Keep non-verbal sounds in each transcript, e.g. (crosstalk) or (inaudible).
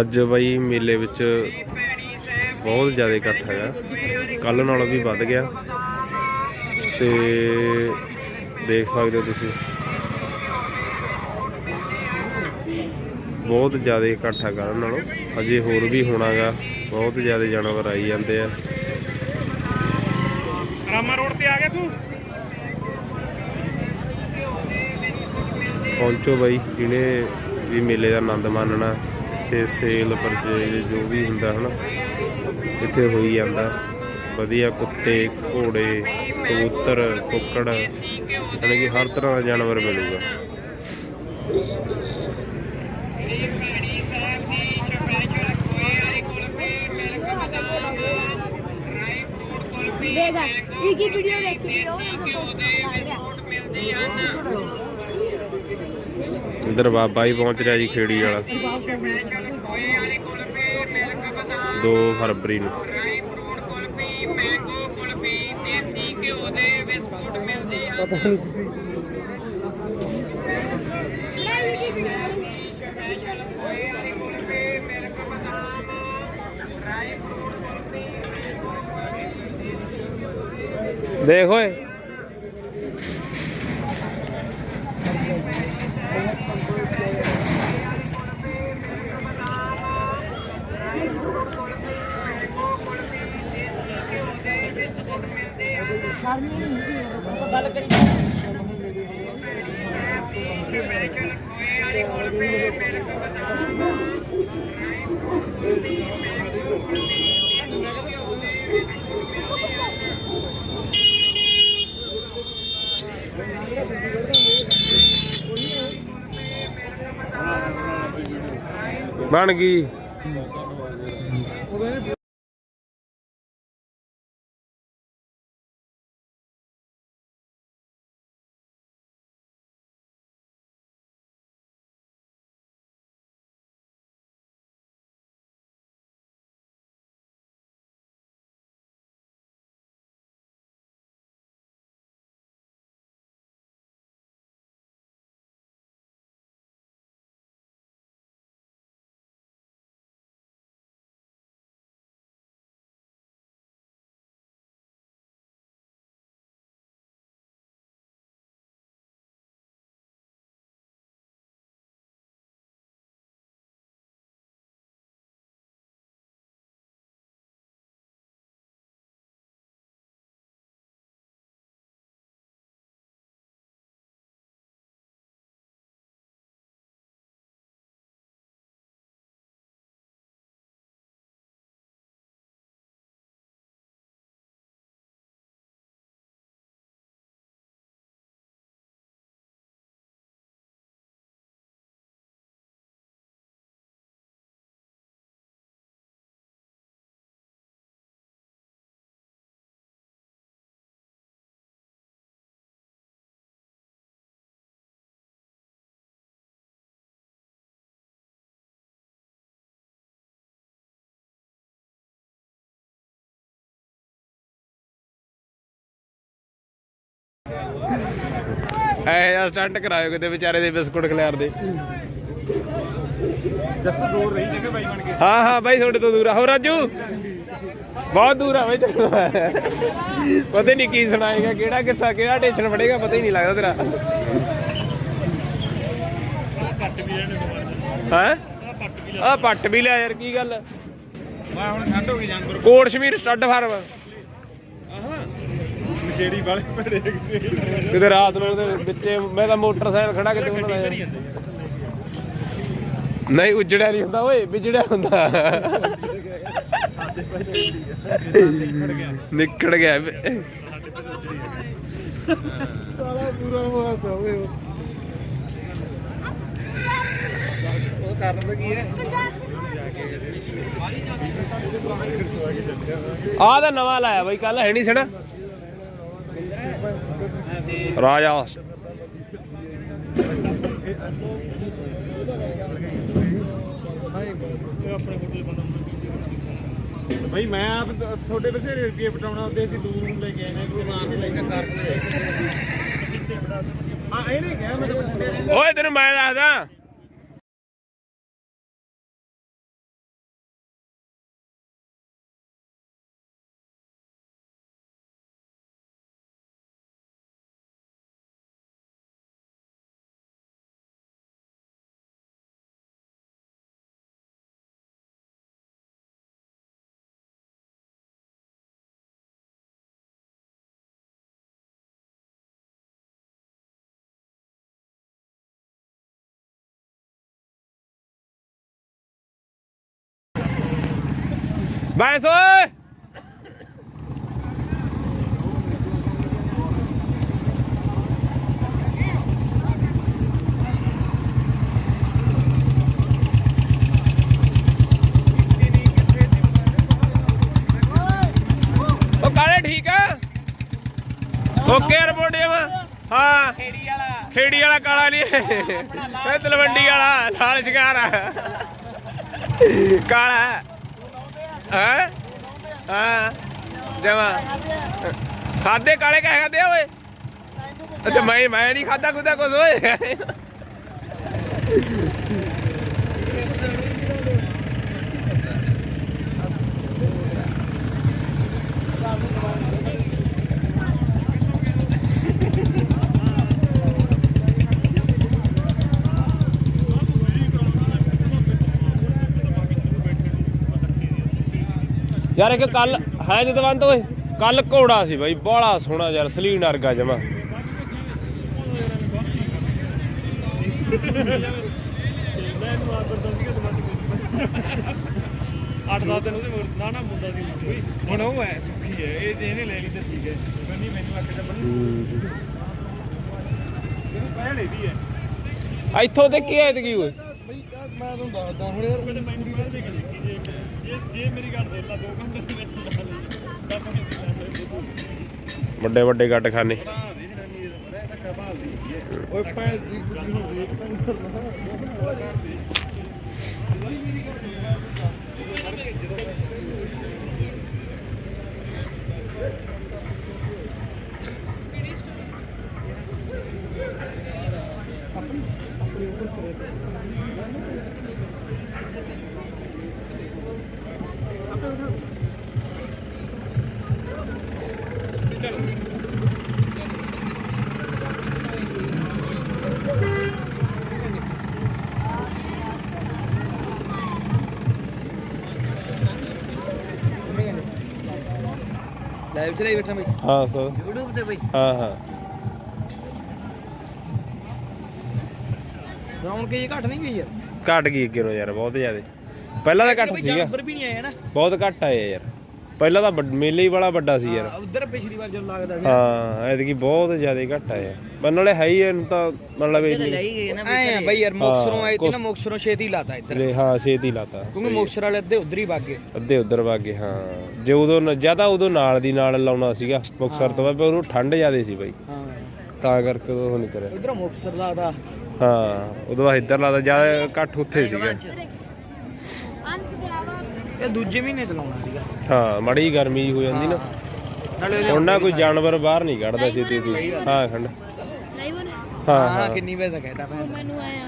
ਅੱਜ ਬਾਈ ਮੇਲੇ ਵਿੱਚ ਬਹੁਤ ਜ਼ਿਆਦਾ ਇਕੱਠ ਹੈਗਾ ਕੱਲ ਨਾਲੋਂ ਵੀ ਵੱਧ ਗਿਆ। ਤੇ ਦੇਖ ਸਕਦੇ ਹੋ ਤੁਸੀਂ। ਬਹੁਤ ਜ਼ਿਆਦਾ ਇਕੱਠ ਹੈ ਕੱਲ ਨਾਲੋਂ। ਅਜੇ ਹੋਰ ਵੀ ਹੋਣਾਗਾ। ਬਹੁਤ ਜ਼ਿਆਦਾ ਜਾਨਵਰ ਆਈ ਜਾਂਦੇ ਆ। ਰਾਮਾ ਰੋਡ ਤੇ ਆ ਗਿਆ ਤੂੰ? ਪਹੁੰਚੋ ਬਾਈ। ਜਿਹਨੇ ਵੀ ਮੇਲੇ ਦਾ ਆਨੰਦ ਮਾਣਨਾ। ਤੇ ਸੇਲ ਪਰਚੇਜ ਜੋ ਵੀ ਹੁੰਦਾ ਹਨਾ, ਇੱਥੇ ਹੋਈ ਜਾਂਦਾ। ਵਧੀਆ ਕੁੱਤੇ, ਘੋੜੇ, ਕਬੂਤਰ, ਕੁੱਕੜ, ਯਾਨੀ ਕਿ ਹਰ ਤਰ੍ਹਾਂ ਦਾ ਜਾਨਵਰ ਮਿਲੂਗਾ। ਦੇਖ, ਇੱਕ ਹੀ ਵੀਡੀਓ ਦੇਖੀ ਉਹ ਇਧਰ ਬਾਬਾ ਹੀ ਪਹੁੰਚ ਰਿਹਾ ਜੀ ਖੇੜੀ ਵਾਲਾ। 2 ਫਰਵਰੀ ਨੂੰ। ਮੈਂ ਇੱਕ ਦੇਖ ਓਏ। ਬਣ ਗਈ ਐ ਜਾਂ ਸਟੰਟ ਕਰਾਇਓ ਕਿਤੇ ਵਿਚਾਰੇ ਦੇ ਬਿਸਕੁਟ ਖਿਲਾਰ ਦੇ। ਜੱਸ ਦੂਰ ਰਹੀ ਜਗੇ ਬਾਈ ਬਣ ਕੇ। ਹਾਂ ਹਾਂ ਬਾਈ ਤੁਹਾਡੇ ਤੋਂ ਦੂਰ ਆ। ਹੋ ਰਾਜੂ? ਬਹੁਤ ਦੂਰ ਆ ਬਾਈ ਪਤਾ ਨਹੀਂ ਕੀ ਸੁਣਾਏਗਾ ਕਿਹੜਾ ਕਿੱਸਾ ਕਿਹੜਾ ਟੈਨਸ਼ਨ ਫੜੇਗਾ ਪਤਾ ਹੀ ਨਹੀਂ ਲੱਗਦਾ ਤੇਰਾ। ਹਾਂ? ਆ ਪੱਟ ਵੀ ਲਿਆ ਯਾਰ ਕੀ ਗੱਲ? ਮੈਂ ਹੁਣ ਠੰਡ ਹੋ ਗਈ ਜਾਨਵਰ ਕੋਟ ਸ਼ਮੀਰ ਸਟੱਡ ਫਾਰਮ ਨਸ਼ੇੜੀ ਵਾਲੇ ਭੜੇ ਕਿਤੇ। ਰਾਤ ਨੂੰ ਉਹਦੇ ਵਿੱਚੇ ਮੈਂ ਤਾਂ ਮੋਟਰਸਾਈਕਲ ਖੜਾ ਕਿਤੇ ਉਹਨਾਂ ਦਾ। ਨਹੀਂ ਉਜੜਿਆ ਨਹੀਂ ਹੁੰਦਾ ਓਏ ਵਿਜੜਿਆ ਹੁੰਦਾ। ਨਿਕੜ ਗਿਆ। ਸਾਲਾ ਪੂਰਾ ਹੋਇਆ ਪਿਆ ਓਏ। ਉਹ ਕਰਨ ਕੀ ਹੈ? ਆਹ ਤਾਂ ਨਵਾਂ ਲਾਇਆ ਬਈ ਕੱਲ ਹੈ ਨਹੀਂ ਸਣਾ ਰਾਜਾ। ਭਾਈ ਮੈਂ ਆਪ ਤੁਹਾਡੇ ਬਥੇਰੇ ਰੁਪਏ ਪਟਾਉਣਾ ਹੁੰਦੇ ਅਸੀਂ ਦੂਰ ਨੂੰ ਲੈ ਕੇ ਆਏ ਨੇ ਕੋਈ ਮਾਰ ਨਹੀਂ ਲੈਣਾ ਕਰ ਹਾਂ ਇਹ ਨਹੀਂ ਕਿਹਾ ਮੈਂ ਓਏ ਤੈਨੂੰ ਮੈਂ ਦੱਸਦਾ। ਬੈਸ ਉਹ ਕਾਲੇ ਠੀਕ ਆ ਓਕੇ ਰਿਪੋਰਟਿਵ ਹਾਂ ਖੇੜੀ ਵਾਲਾ ਖੇੜੀ ਵਾਲਾ ਕਾਲਾ ਨਹੀਂ ਇਹ ਤਲਵੰਡੀ ਵਾਲਾ, ਲਾਲ ਸ਼ਿਕਾਰ ਆ। ਕਾਲਾ ਹੈ? ਹਾਂ? ਜਮਾ। ਖਾਦੇ ਕਾਲੇ ਕਹਿ ਖਾਦੇ ਓਏ? ਅੱਛਾ, ਮੈਂ ਮੈਂ ਨਹੀਂ ਖਾਦਾ ਕੁਦਾ ਕੁਝ ਓਏ। ਯਾਰ ਇੱਕ ਕੱਲ ਹੈ ਜਦਵੰਤ ਓਏ ਕੱਲ ਘੋੜਾ ਸੀ ਬਾਈ ਬੜਾ ਸੋਹਣਾ ਯਾਰ ਸਲੀਨ ਵਰਗਾ ਜਮਾ। ਅੱਠ ਦਸ ਦਿਨ ਉਹਦੇ ਮਗਰ- ਨਾ ਨਾ ਮੁੰਡਾ ਸੀ ਕੋਈ ਹੁਣ ਉਹ ਹੈ ਸੁੱਖੀ ਹੈ ਇਹ ਜੇ ਇਹਨੇ ਲੈ ਲਈ ਤਾਂ ਠੀਕ ਹੈ। ਬੰਨੀ ਮੈਨੂੰ ਅੱਖ ਚ ਬੰਨੀ ਇਹਨੂੰ ਪਹਿਲੇ ਦੀ ਹੈ। ਇੱਥੋਂ ਤੇ ਕੀ ਐਤਕੀ ਓਏ? ਬਈ ਮੈਂ ਤੁਹਾਨੂੰ ਦੱਸਦਾ ਹੁਣ ਯਾਰ। ਕਹਿੰਦੇ ਮੈਨੂੰ ਪਹਿਲ ਦੇ ਕੇ ਦੇਖੀ ਜੇ ਜੇ ਜੇ ਮੇਰੀ ਗੱਲ ਸੁਣ ਲਾ ਦੋ ਘੰਟੇ ਦੇ ਵਿੱਚ ਲਾ ਲਈ। ਤਾਂ ਕੋਈ ਵੱਡੇ ਵੱਡੇ ਗੱਡ ਖਾਨੇ। ਓਏ ਪੈ ਦੀ ਗੁੱਡੀ ਹੋ ਗਈ। ਲਾਈਵ ਚਲਾਈ ਬੈਠਾ ਬਈ ਹਾਂ ਸਰ। YouTube ਤੇ ਬਈ। ਹਾਂ ਹਾਂ। ਰੌਣਕ ਜੀ ਘਟ ਨਹੀਂ ਗਈ ਯਾਰ। ਘਟ ਗਈ ਅੱਗੇ ਯਾਰ ਬਹੁਤ ਜ਼ਿਆਦਾ। ਪਹਿਲਾਂ ਤਾਂ ਘੱਟ ਸੀਗਾ। ਜਾਨਵਰ ਵੀ ਨਹੀਂ ਆਏ ਨਾ ਬਹੁਤ ਘੱਟ ਆਏ ਯਾਰ। ਪਹਿਲਾਂ ਤਾਂ ਵੱਡ- ਮੇਲੇ ਹੀ ਬੜਾ ਵੱਡਾ ਸੀ ਯਾਰ। ਉਧਰ ਪਿਛਲੀ ਵਾਰ ਜਦੋਂ ਲੱਗਦਾ ਸੀ। ਹਾਂ ਐਤਕੀ ਬਹੁਤ ਜ਼ਿਆਦਾ ਘੱਟ ਆਏ ਆ ਪਰ ਨਾਲੇ ਹੈ ਹੀ ਇਹਨੂੰ ਤਾਂ ਮਤਲਬ ਇਹ ਗਏ ਨਾ ਆ ਬਈ ਯਾਰ ਮੁਕਸਰੋਂ ਆਏ ਤੇ ਨਾ ਮੁਕਸਰੋਂ ਛੇਤੀ ਲਾਤਾ ਇੱਧਰ। ਲੈ ਹਾਂ ਛੇਤੀ ਲਾਤਾ ਕਿਉਂਕਿ ਮੁਕਸਰ ਵਾਲੇ ਅੱਧੇ ਉਧਰ ਹੀ ਵਾਗੇ। ਅੱਧੇ ਉਧਰ ਵਾਗੇ ਹਾਂ। ਜੇ ਉਦੋਂ ਨ- ਜ਼ਿਆਦਾ ਉਦੋਂ ਨਾਲ ਦੀ ਨਾਲ ਲਾਉਣਾ ਸੀਗਾ ਮੁਕਸਰ ਤੋਂ ਬਾਅਦ ਉਦੋਂ ਠੰਡ ਜ਼ਿਆਦੇ ਸੀ ਬਾਈ। ਹਾਂ। ਤਾਂ ਕਰਕੇ ਉਦੋਂ ਉਹ ਨਹੀਂ ਕਰਿਆ। ਇਧਰੋਂ ਮੁਕਸਰ ਲੱਗਦਾ ਹਾਂ ਉਦੋਂ ਬਾਅਦ ਇੱਧਰ ਲਾਦਾ ਜ਼ਿਆਦਾ ਇਕੱਠ ਉੱਥੇ ਸੀਗਾ। ਇਹ ਦੂਜੇ ਮਹੀਨੇ ਤੇ ਲਾਉਣਾ ਸੀਗਾ। ਹਾਂ ਮੜੀ ਗਰਮੀ ਜਿਹੀ ਹੋ ਜਾਂਦੀ ਨਾ। ਨਾਲੇ ਹੁਣ ਨਾ ਕੋਈ ਜਾਨਵਰ ਬਾਹਰ ਨਹੀਂ ਕੱਢਦਾ ਛੇਤੀ ਤੂੰ ਹਾਂ ਖੰਡ। ਹਾਂ ਹਾਂ ਕਿੰਨੀ ਵੇ ਦਾ ਉਹ ਮੈਂ ਮੈਨੂੰ ਆਇਆ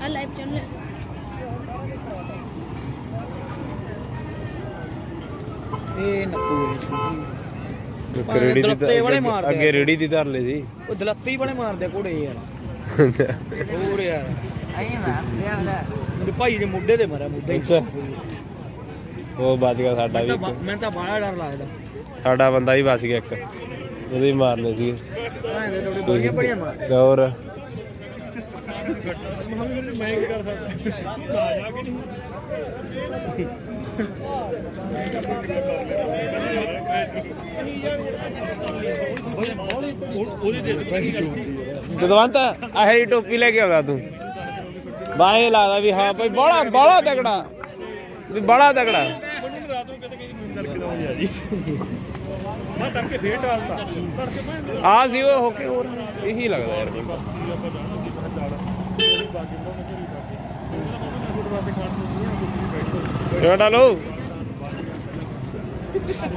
ਆ ਲਾਈਵ ਚੈਨਲ ਇਹ ਨੱਪੂ ਇੱਕ ਰੇੜੀ ਦੀ ਤਾਂ- ਅੱਗੇ। ਰੇੜੀ ਦੀ ਧਰ ਲਈ ਸੀ। ਉਹ ਦਲੱਤੀ ਬੜੇ ਮਾਰਦੇ ਘੋੜੇ ਯਾਰ। (laughs) ਹੋਰ ਯਾਰ। ਆਈ ਮਾਰ ਮੇਰੇ ਭਾਈ ਦੇ ਮੁੱਢੇ ਤੇ ਮਰਿਆ ਮੁੱਢੇ। ਅੱਛਾ। ਉਹ ਬਚ ਗਿਆ ਸਾਡਾ ਵੀ ਮੈਨੂੰ ਤਾਂ ਇੱਕ। ਬ- ਮੈਨੂੰ ਤਾਂ ਬੜਾ ਡਰ ਲੱਗਦਾ ਸਾਡਾ ਬੰਦਾ ਵੀ ਬਚ ਗਿਆ ਇੱਕ ਉਹਦੇ ਵੀ ਮਾਰਨੇ ਸੀ ਭਾਂ ਦੇ ਥੋੜੇ ਗੋਲੀਆਂ ਬੜੀਆਂ ਮਾਰ ਹੋਰ ਮੈਂ ਕੀ ਕਰ ਸਕਦਾ ਆ ਜਾ ਕੇ ਨਹੀਂ ਉਹਦੀ ਦੇ ਜਦਵੰਤ ਆਹੇ ਹੀ ਟੋਪੀ ਲੈ ਕੇ ਆਗਾ ਤੂੰ ਬਾਏ ਲੱਗਦਾ ਵੀ ਹਾਂ ਭਾਈ ਬੜਾ ਬੜਾ ਤਗੜਾ ਵੀ ਬੜਾ ਤਗੜਾ ਮੈਨੂੰ ਰਾਤ ਨੂੰ ਕਿਤੇ ਕਿਤੇ ਨੀਂਦ ਕਰਕੇ ਦਵਾਈ ਆ ਜੀ ਮੈਂ ਤੜਕੇ ਫੇਰ ਡਾਲਦਾ ਤੜਕੇ ਮੈਂ ਆ ਸੀ ਉਹ ਹੋ ਕੇ ਹੋਰ ਇਹੀ ਲੱਗਦਾ ਯਾਰ ਮੈਨੂੰ ਆਪਾਂ ਜਾਣਾ ਸੀ ਮੈਂ ਜਾਣਾ ਬਾਕੀ ਤੋਂ ਮੈਂ ਬਾਕੀ ਉਹਦਾ ਡਾਲੋ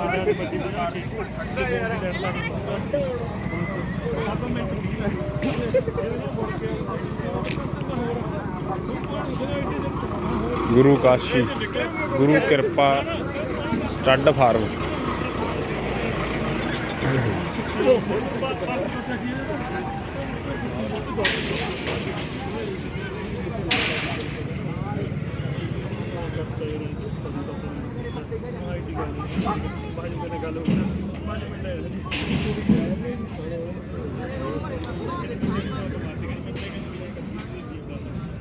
ਆਇਆ ਮੈਂ ਗੁਰੂ ਕਾਸ਼ੀ ਗੁਰੂ ਕਿਰਪਾ ਸਟੱਡ ਫਾਰਮ। ਗੱਲ ਹੋ ਗਈ 5 ਮਿੰਟ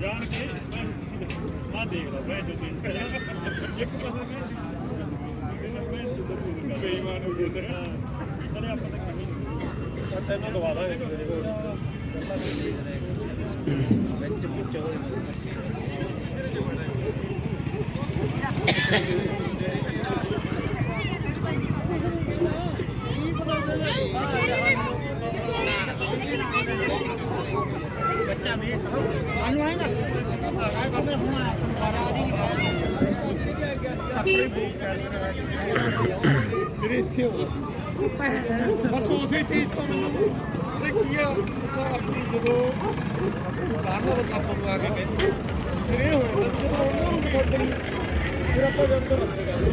ਜਾਣ ਕੇ ਮੈਂ ਦੇਖਦਾ ਮੈਂ ਜੋ ਚੀਜ਼ ਕਰਿਆ ਇੱਕ ਪਾਸੇ ਮੈਂ ਮੈਂ ਜਦੋਂ ਬੇਈਮਾਨ ਹੋ ਗਿਆ ਸਾਰੇ ਆਪਾਂ ਤਾਂ ਕਿਵੇਂ ਤੈਨੂੰ ਦਵਾ ਦਾਂ ਇੱਕ ਦਿਨ ਹੋਰ ਮੇਰੇ ਇੱਥੇ ਹੋ ਬਸ ਉਸੇ ਚੀਜ਼ ਤੋਂ ਮੈਨੂੰ ਤੇ ਕੀ ਆ ਆਪਣੀ ਜਦੋਂ ਬਾਹਰ ਆਪਾਂ ਨੂੰ ਆ ਕੇ ਕਹਿੰਦੇ ਫਿਰ ਇਹ ਹੋ ਜਾਂਦਾ ਜਦੋਂ ਉਹਨਾਂ ਨੂੰ ਪਸੰਦ ਫਿਰ ਆਪਾਂ ਜਦ ਤੋਂ ਰੱਖਦੇ ਕਰਦੇ